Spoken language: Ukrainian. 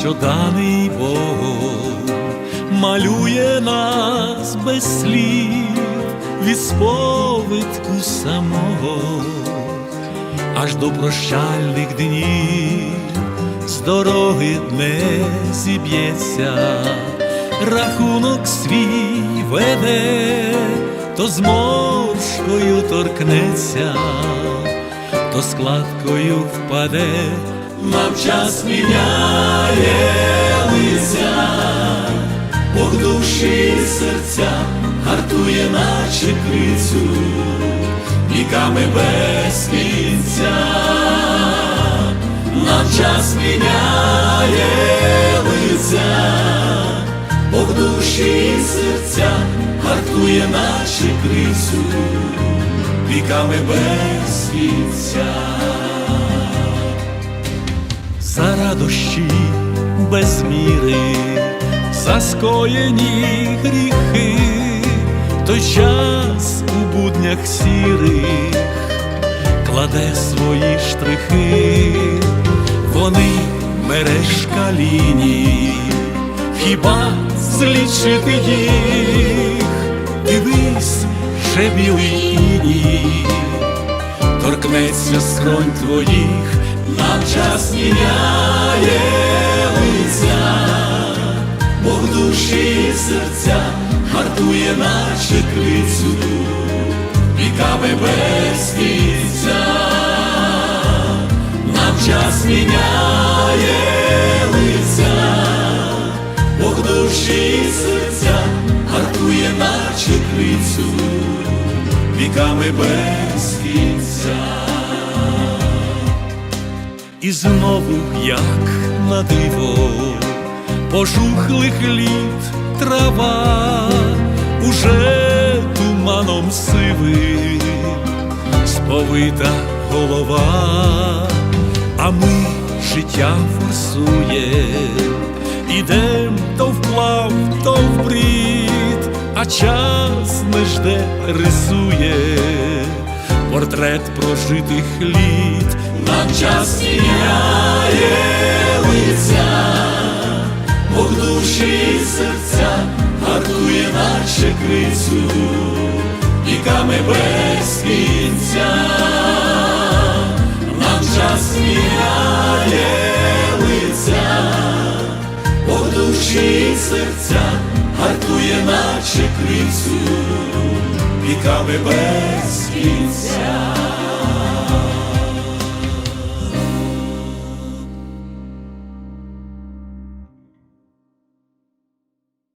що даний Богом, малює нас без слів від сповитку самого, аж до прощальних днів з дороги не зіб'ється, рахунок свій веде, то зморшкою торкнеться, то складкою впаде, нам час міняє лиця, Бог душі і серця гартує, наче крицю, віками без кінця. Нам час міняє лиця, Бог душі і серця гартує наші крицю, віками без кінця. За радощі без міри, за скоєні гріхи, той час у буднях сірих кладе свої штрихи, вони мережка ліній, хіба злічити їх, дивись, ще білий іній, торкнеться скронь твоїх, час міняє лиця, Бог душі і серця гартує, наче крицю віками без кінця, нам час міняє лиця, Бог душі і серця гартує, наче крицю, віками без кінця. І знову, як на диво, пожухлих літ трава уже туманом сивим сповита голова, а ми життя форсує, ідем то вплав, то в брід, а час не жде, рисує. Портрет прожитих літ, нам час міняє лиця, Бог душі і серця гартує, наче крицю, віками без кінця, нам час міняє лиця, Бог душі і серця гартує, наче крицю, віками без кінця.